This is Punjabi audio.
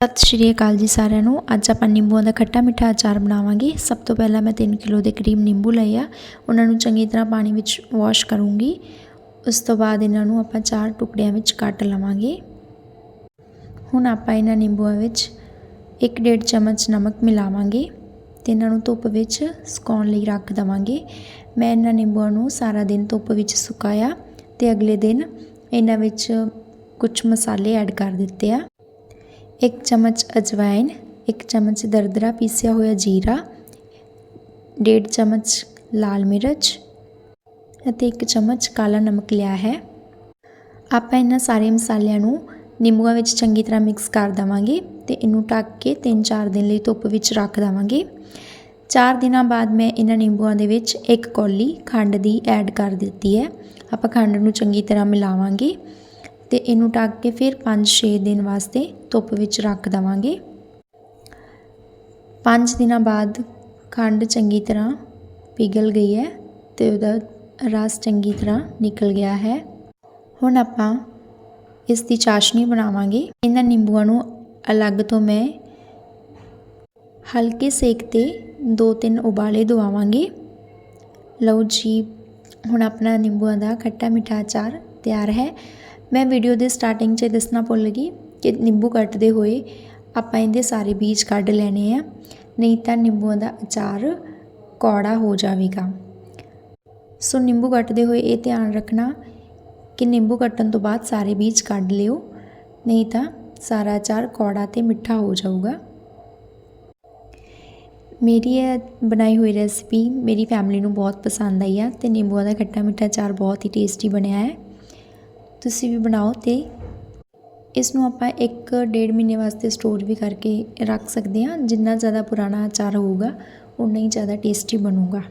ਸਤਿ ਸ਼੍ਰੀ ਅਕਾਲ ਜੀ ਸਾਰਿਆਂ ਨੂੰ। ਅੱਜ ਆਪਾਂ ਨਿੰਬੂਆਂ ਦਾ ਖੱਟਾ ਮਿੱਠਾ ਅਚਾਰ ਬਣਾਵਾਂਗੇ। ਸਭ ਤੋਂ ਪਹਿਲਾਂ ਮੈਂ 3 ਕਿਲੋ ਦੇ ਕਰੀਬ ਨਿੰਬੂ ਲਏ ਆ। ਉਹਨਾਂ ਨੂੰ ਚੰਗੀ ਤਰ੍ਹਾਂ ਪਾਣੀ ਵਿੱਚ ਵਾਸ਼ ਕਰੂੰਗੀ। ਉਸ ਤੋਂ ਬਾਅਦ ਇਹਨਾਂ ਨੂੰ ਆਪਾਂ ਚਾਰ ਟੁਕੜਿਆਂ ਵਿੱਚ ਕੱਟ ਲਵਾਂਗੇ। ਹੁਣ ਆਪਾਂ ਇਹਨਾਂ ਨਿੰਬੂਆਂ ਵਿੱਚ 1.5 ਚਮਚ ਨਮਕ ਮਿਲਾਵਾਂਗੇ ਤੇ ਇਹਨਾਂ ਨੂੰ ਧੁੱਪ ਵਿੱਚ ਸੁਕਾਉਣ ਲਈ ਰੱਖ ਦਵਾਂਗੇ। ਮੈਂ ਇਹਨਾਂ ਨਿੰਬੂਆਂ ਨੂੰ ਸਾਰਾ ਦਿਨ ਧੁੱਪ ਵਿੱਚ ਸੁਕਾਇਆ ਤੇ ਅਗਲੇ ਦਿਨ ਇਹਨਾਂ ਵਿੱਚ ਕੁਝ ਮਸਾਲੇ ਐਡ ਕਰ ਦਿੱਤੇ ਆ। ਇੱਕ ਚਮਚ ਅਜਵਾਇਨ ਇੱਕ ਚਮਚ ਦਰਦਰਾ ਪੀਸਿਆ ਹੋਇਆ ਜੀਰਾ ਡੇਢ ਚਮਚ ਲਾਲ ਮਿਰਚ ਅਤੇ ਇੱਕ ਚਮਚ ਕਾਲਾ ਨਮਕ ਲਿਆ ਹੈ ਆਪਾਂ ਇਹਨਾਂ ਸਾਰੇ ਮਸਾਲਿਆਂ ਨੂੰ ਨਿੰਬੂਆਂ ਵਿੱਚ ਚੰਗੀ ਤਰ੍ਹਾਂ ਮਿਕਸ ਕਰ ਦਵਾਂਗੇ ਤੇ ਇਹਨੂੰ ਢੱਕ ਕੇ 3-4 ਦਿਨ ਲਈ ਧੁੱਪ ਵਿੱਚ ਰੱਖ ਦਵਾਂਗੇ 4 ਦਿਨਾਂ ਬਾਅਦ ਮੈਂ ਇਹਨਾਂ ਨਿੰਬੂਆਂ ਦੇ ਵਿੱਚ ਇੱਕ ਕੌਲੀ ਖੰਡ ਦੀ ਐਡ ਕਰ ਦਿੱਤੀ ਹੈ ਆਪਾਂ ਖੰਡ ਨੂੰ ਚੰਗੀ ਤਰ੍ਹਾਂ ਮਿਲਾਵਾਂਗੇ ਤੇ ਇਹਨੂੰ ਢੱਕ ਕੇ ਫਿਰ 5-6 ਦਿਨ ਵਾਸਤੇ ਧੁੱਪ ਵਿੱਚ ਰੱਖ ਦਵਾਂਗੇ। 5 ਦਿਨਾਂ ਬਾਅਦ ਖੰਡ ਚੰਗੀ ਤਰ੍ਹਾਂ ਪਿਘਲ ਗਈ ਹੈ ਤੇ ਉਹਦਾ ਰਸ ਚੰਗੀ ਤਰ੍ਹਾਂ ਨਿਕਲ ਗਿਆ ਹੈ। ਹੁਣ ਆਪਾਂ ਇਸ ਦੀ ਚਾਸ਼ਨੀ ਬਣਾਵਾਂਗੇ। ਇਹਨਾਂ ਨਿੰਬੂਆਂ ਨੂੰ ਅਲੱਗ ਤੋਂ ਮੈਂ ਹਲਕੇ ਸੇਕ ਤੇ ਦੋ ਤਿੰਨ ਉਬਾਲੇ ਦਵਾਵਾਂਗੇ। ਲਓ ਜੀ, ਹੁਣ ਆਪਣਾ ਨਿੰਬੂਆਂ ਦਾ ਖੱਟਾ ਮਿੱਠਾ ਅਚਾਰ ਤਿਆਰ ਹੈ। ਮੈਂ ਵੀਡੀਓ ਦੇ ਸਟਾਰਟਿੰਗ 'ਚ ਦੱਸਣਾ ਭੁੱਲ ਗਈ ਕਿ ਨਿੰਬੂ ਕੱਟਦੇ ਹੋਏ ਆਪਾਂ ਇਹਦੇ ਸਾਰੇ ਬੀਜ ਕੱਢ ਲੈਣੇ ਆ, ਨਹੀਂ ਤਾਂ ਨਿੰਬੂਆਂ ਦਾ ਅਚਾਰ ਕੌੜਾ ਹੋ ਜਾਵੇਗਾ। ਸੋ ਨਿੰਬੂ ਕੱਟਦੇ ਹੋਏ ਇਹ ਧਿਆਨ ਰੱਖਣਾ ਕਿ ਨਿੰਬੂ ਕੱਟਣ ਤੋਂ ਬਾਅਦ ਸਾਰੇ ਬੀਜ ਕੱਢ ਲਿਓ, ਨਹੀਂ ਤਾਂ ਸਾਰਾ ਅਚਾਰ ਕੌੜਾ ਤੇ ਮਿੱਠਾ ਹੋ ਜਾਊਗਾ। ਮੇਰੀ ਇਹ ਬਣਾਈ ਹੋਈ ਰੈਸਪੀ ਮੇਰੀ ਫੈਮਿਲੀ ਨੂੰ ਬਹੁਤ ਪਸੰਦ ਆਈ ਆ ਤੇ ਨਿੰਬੂਆਂ ਦਾ ਖੱਟਾ ਮਿੱਠਾ ਅਚਾਰ ਬਹੁਤ ਹੀ ਟੇਸਟੀ ਬਣਿਆ ਹੈ। ਤੁਸੀਂ ਵੀ ਬਣਾਓ ਤੇ ਇਸ ਨੂੰ ਆਪਾਂ 1.5 ਮਹੀਨੇ ਵਾਸਤੇ ਸਟੋਰ ਵੀ ਕਰਕੇ ਰੱਖ ਸਕਦੇ ਹਾਂ। ਜਿੰਨਾ ਜ਼ਿਆਦਾ ਪੁਰਾਣਾ ਅਚਾਰ ਹੋਊਗਾ ਉਨਾ ਹੀ ਜ਼ਿਆਦਾ ਟੇਸਟੀ ਬਣੂਗਾ।